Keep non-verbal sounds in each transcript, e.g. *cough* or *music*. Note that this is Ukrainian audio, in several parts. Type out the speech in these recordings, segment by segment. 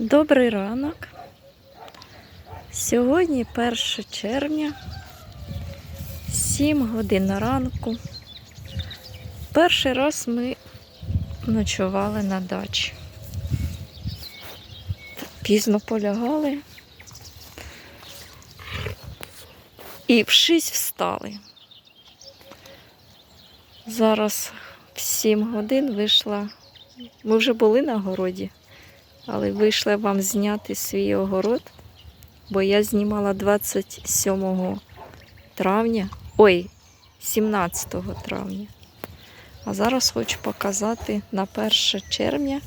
Добрий ранок. Сьогодні 1 червня, 7 годин ранку. Перший раз ми ночували на дачі. Пізно полягали і в 6 встали. Зараз в 7 годин вийшла. Ми вже були на городі. Але вийшла вам зняти свій огород, бо я знімала 27 травня, ой, 17 травня. А зараз хочу показати на 1 червня,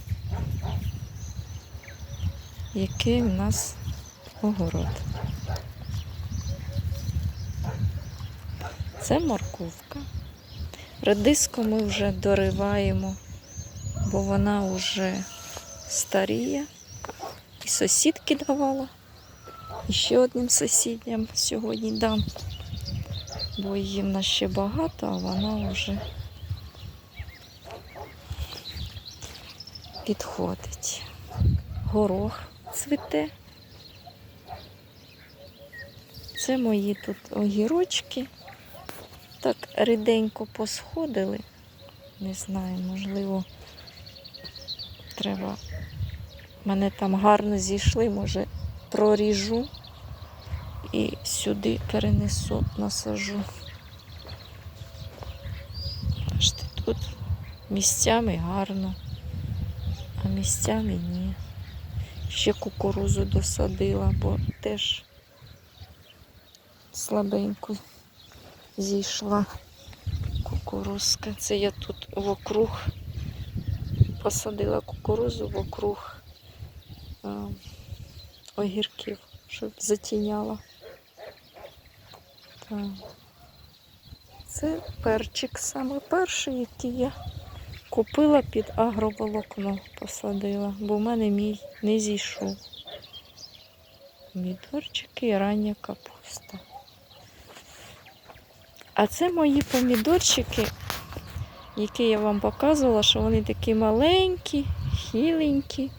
який у нас огород. Це морковка. Редиску ми вже дориваємо, бо вона вже старіє. І сусідки давала. І ще одним сусідням сьогодні дам. Бо її в нас ще багато, а вона вже підходить. Горох цвіте. Це мої тут огірочки. Так ріденько посходили. Не знаю, можливо, треба мене там гарно зійшли, може проріжу і сюди перенесу, насажу. Бачите, тут місцями гарно, а місцями ні. Ще кукурузу досадила, бо теж слабенько зійшла кукурузка. Це я тут вокруг посадила кукурузу вокруг а, огірків, щоб затіняла. Так. Це перчик саме перший, який я купила під агроволокно, посадила, бо в мене мій не зійшов. Помідорчики і рання капуста. А це мої помідорчики, які я вам показувала, що вони такі маленькі, хіленькі.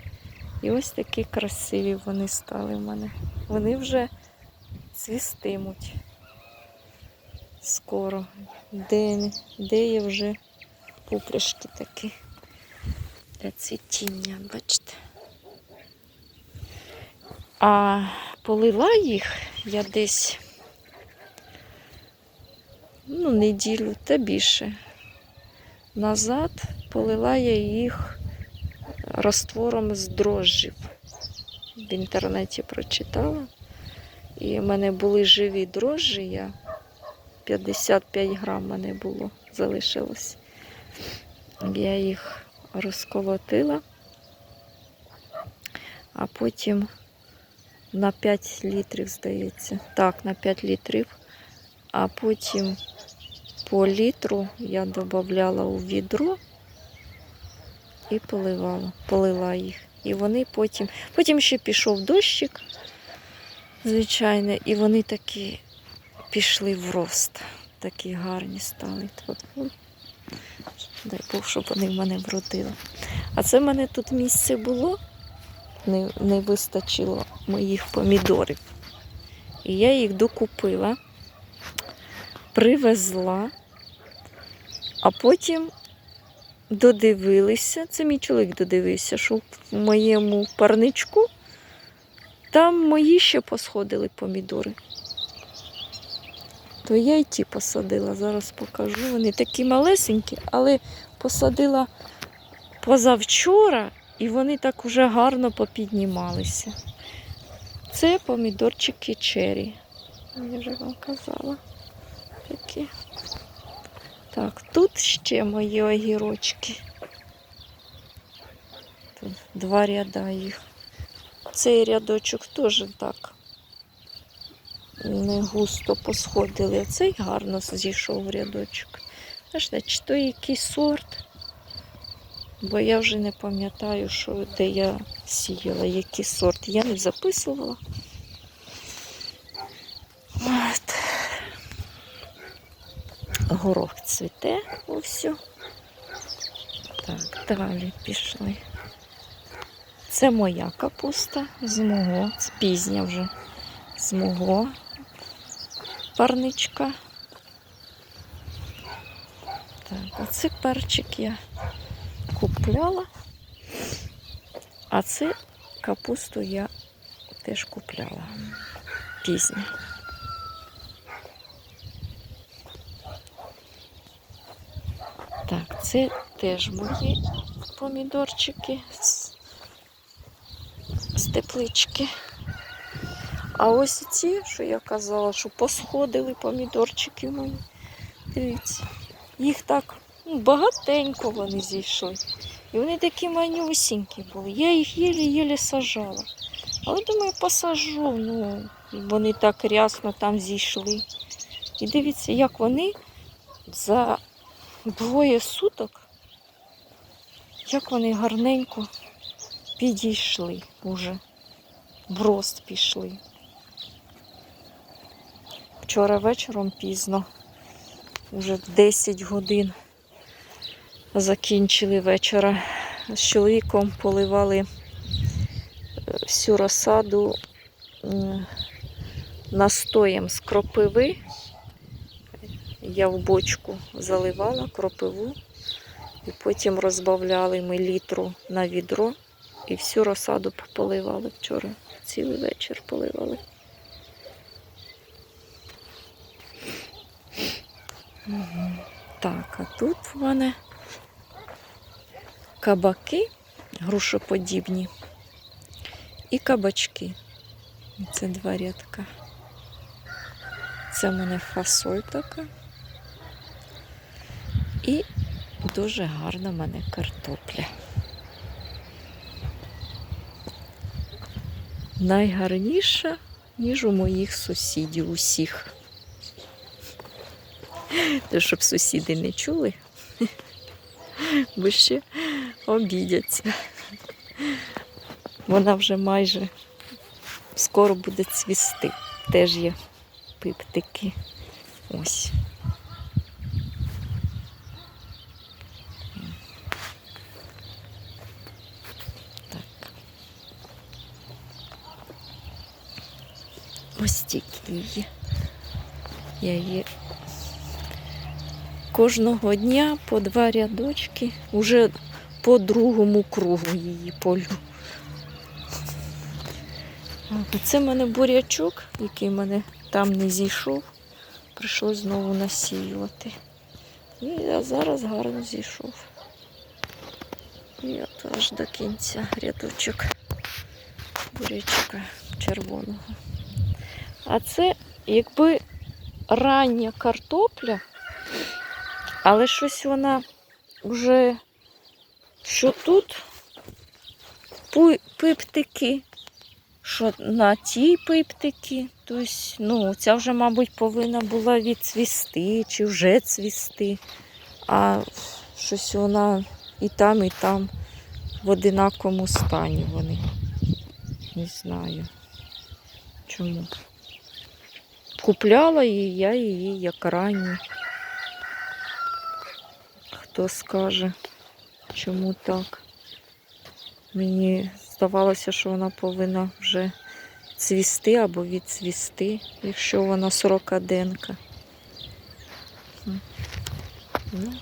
І ось такі красиві вони стали в мене. Вони вже цвістимуть скоро. Де, де є вже пупряшки такі для цвітіння, бачите. А полила їх я десь ну, неділю та більше назад полила я їх роствором з дрожжів. В інтернеті прочитала. І в мене були живі дрожжі, я 55 грам мене було, залишилось. Я їх розколотила, а потім на 5 літрів, здається. Так, на 5 літрів, а потім по літру я додавала у відро і поливала, полила їх. І вони потім. Потім ще пішов дощик, звичайно, і вони такі пішли в рост. Такі гарні стали. Ну, Дай Бог, щоб вони в мене вродили. А це в мене тут місце було, не, не вистачило моїх помідорів. І я їх докупила, привезла, а потім додивилися, це мій чоловік додивився, що в моєму парничку там мої ще посходили помідори. То я й ті посадила, зараз покажу. Вони такі малесенькі, але посадила позавчора і вони так уже гарно попіднімалися. Це помідорчики чері. Я вже вам казала. Такі. Так, тут ще мої огірочки. Тут два ряда їх. Цей рядочок теж так не густо посходили, цей гарно зійшов рядочок. Бачите, чи то який сорт, бо я вже не пам'ятаю, що де я сіяла, який сорт. Я не записувала. От. Горох цвіте вовсю. Так, далі пішли. Це моя капуста з мого, з пізня вже, з мого парничка. Так, а це перчик я купляла, а це капусту я теж купляла пізню. Так, це теж мої помідорчики з, теплички. А ось ці, що я казала, що посходили помідорчики мої. Дивіться, їх так ну, багатенько вони зійшли. І вони такі манюсінькі були. Я їх єлі-єлі сажала. Але думаю, посажу. Ну, вони так рясно там зійшли. І дивіться, як вони за двоє суток, як вони гарненько підійшли уже. В рост пішли. Вчора вечором пізно, вже в 10 годин закінчили вечора. З чоловіком поливали е, всю розсаду настоєм з кропиви. Я в бочку заливала кропиву і потім розбавляли ми літру на відро і всю розсаду поливали вчора. Цілий вечір поливали. Так, а тут в мене кабаки грушоподібні і кабачки. Це два рядка. Це в мене фасоль така. І дуже гарна в мене картопля. Найгарніша, ніж у моїх сусідів усіх. То, щоб сусіди не чули, *laughs* бо ще обідяться. Вона вже майже скоро буде цвісти. Теж є пиптики. Ось. Ось тільки її. Я її кожного дня по два рядочки, уже по другому кругу її полю. Це в мене бурячок, який в мене там не зійшов. Прийшлось знову насіювати. І а зараз гарно зійшов. І от аж до кінця рядочок бурячка червоного. А це якби рання картопля, але щось вона вже що тут пиптики, що на тій пиптики. Тобто, ну, ця вже, мабуть, повинна була відцвісти чи вже цвісти. А щось вона і там, і там в одинаковому стані вони. Не знаю чому. Купляла і я її як ранні. Хто скаже, чому так? Мені здавалося, що вона повинна вже цвісти або відцвісти, якщо вона сорокаденка. Ну,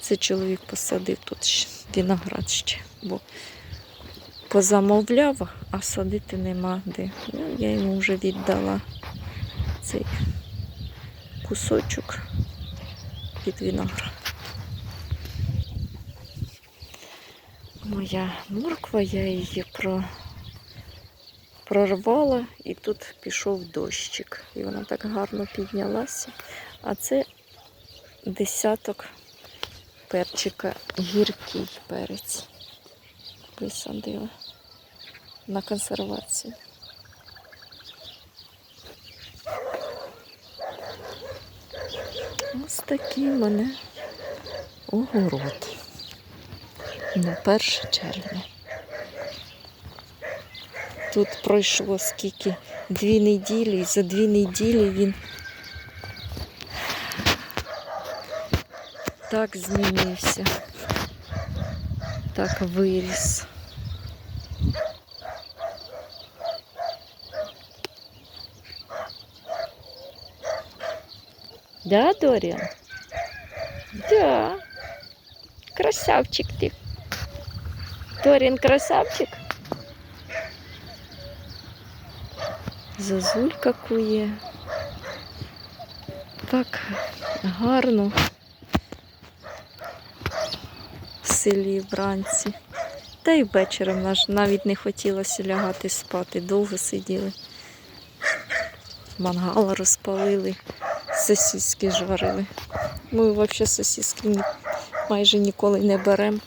це чоловік посадив тут виноград ще, бо позамовляв, а садити нема де. Ну, я йому вже віддала цей кусочок під виноград. Моя морква, я її про... прорвала і тут пішов дощик. І вона так гарно піднялася. А це десяток перчика, гіркий перець. Висадила на консервацію. Ось такий мене огород на 1 червня. Тут пройшло скільки дві неділі, і за дві неділі він так змінився, так виріс. Да, Доріан? Да. Красавчик ти. Доріан красавчик. Зазулька кує. Так гарно в селі вранці. Та й вечором наш навіть не хотілося лягати спати. Довго сиділи. Мангал розпалили, сосиски жарили. Ми взагалі сосиски майже ніколи не беремо.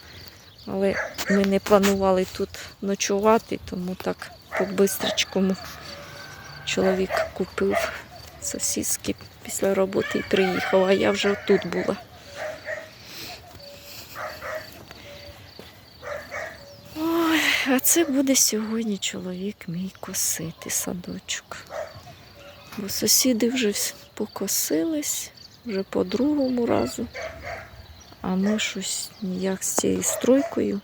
Але ми не планували тут ночувати, тому так по-бистричкому чоловік купив сосиски після роботи і приїхав, а я вже тут була. Ой, а це буде сьогодні чоловік мій косити садочок. Бо сусіди вже покосились, вже по другому разу. А ми щось ніяк з цією стройкою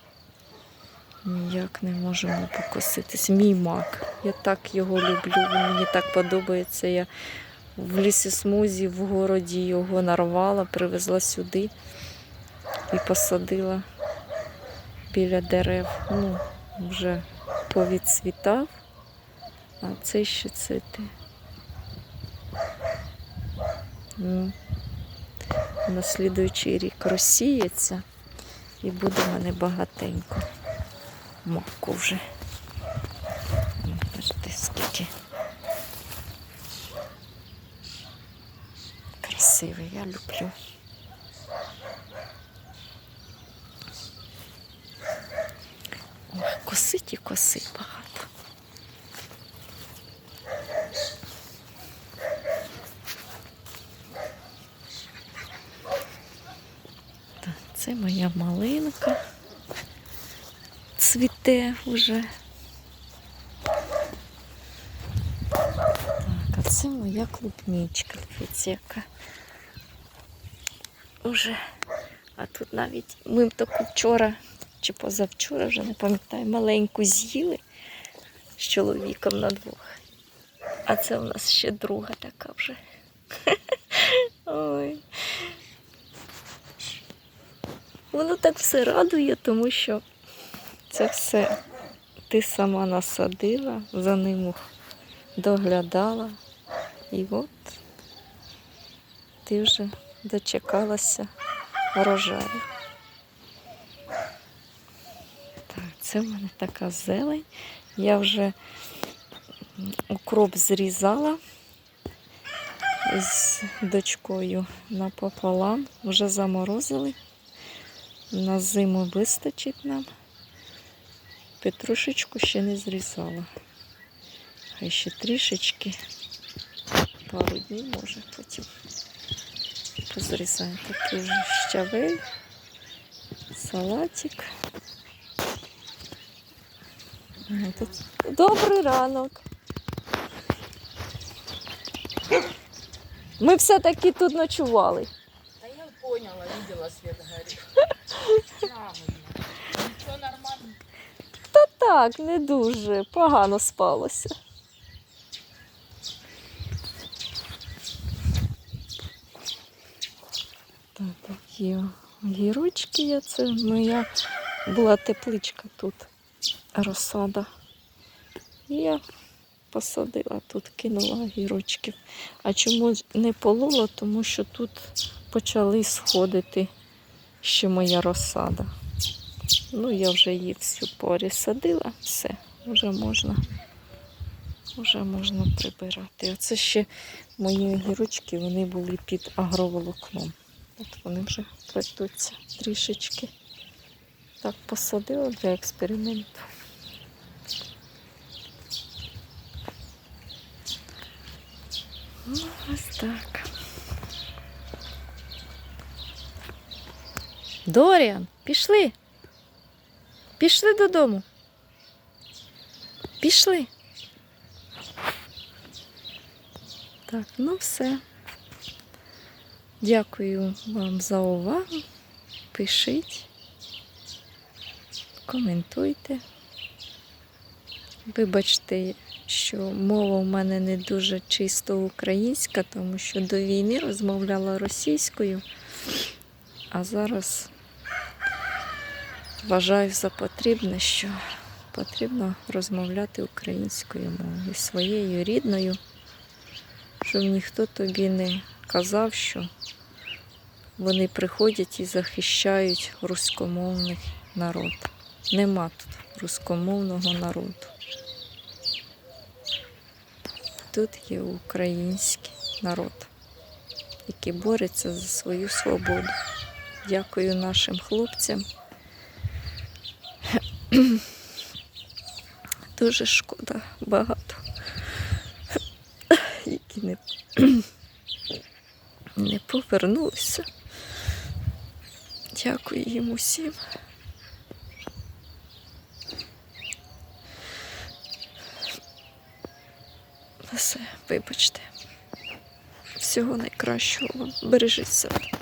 ніяк не можемо покоситись. Мій мак. Я так його люблю, мені так подобається. Я в лісосмузі, в городі його нарвала, привезла сюди і посадила біля дерев. Ну, вже повідцвітав, а цей ще цвіте. Ну, на слідуючий рік розсіється і буде в мене багатенько. Маку вже. Бачите, скільки. Красивий, я люблю. Ой, косить і косить багато. Так, це моя малинка. Цвіте вже. Так, а це моя клубничка. Дивіться, яка. Уже. А тут навіть ми таку вчора чи позавчора, вже не пам'ятаю, маленьку з'їли з чоловіком на двох. А це у нас ще друга така вже. *laughs* Ой. Воно так все радує, тому що це все ти сама насадила, за ним доглядала. І от ти вже дочекалася врожаю. Так, це в мене така зелень. Я вже укроп зрізала з дочкою напополам, вже заморозили. На зиму вистачить нам. Петрушечку ще не зрізала. Хай ще трішечки, пару днів може потім позрізаємо. Такий вже щавель, салатик. Добрий ранок. Ми все-таки тут ночували. Да я поняла, видела свет горит. Правильно. Нормально. Та так, не дуже. Погано спалося. Так, такі гірочки є. Це моя була тепличка тут, розсада. Я посадила тут, кинула гірочків. А чому не полола? Тому що тут почали сходити ще моя розсада. Ну, я вже її всю порісадила, все, вже можна, вже можна прибирати. Оце ще мої огірочки, вони були під агроволокном. От вони вже плетуться трішечки. Так посадила для експерименту. Ну, ось так. Доріан, пішли. Пішли додому. Пішли. Так, ну все. Дякую вам за увагу. Пишіть, коментуйте. Вибачте, що мова в мене не дуже чисто українська, тому що до війни розмовляла російською, а зараз вважаю за потрібне, що потрібно розмовляти українською мовою, своєю рідною, щоб ніхто тобі не казав, що вони приходять і захищають руськомовний народ. Нема тут руськомовного народу. Тут є український народ, який бореться за свою свободу. Дякую нашим хлопцям. *clears throat* Дуже шкода багато, *clears throat* які не, *clears throat* не повернулися. Дякую їм усім. Все, вибачте. Всього найкращого вам. Бережіть себе.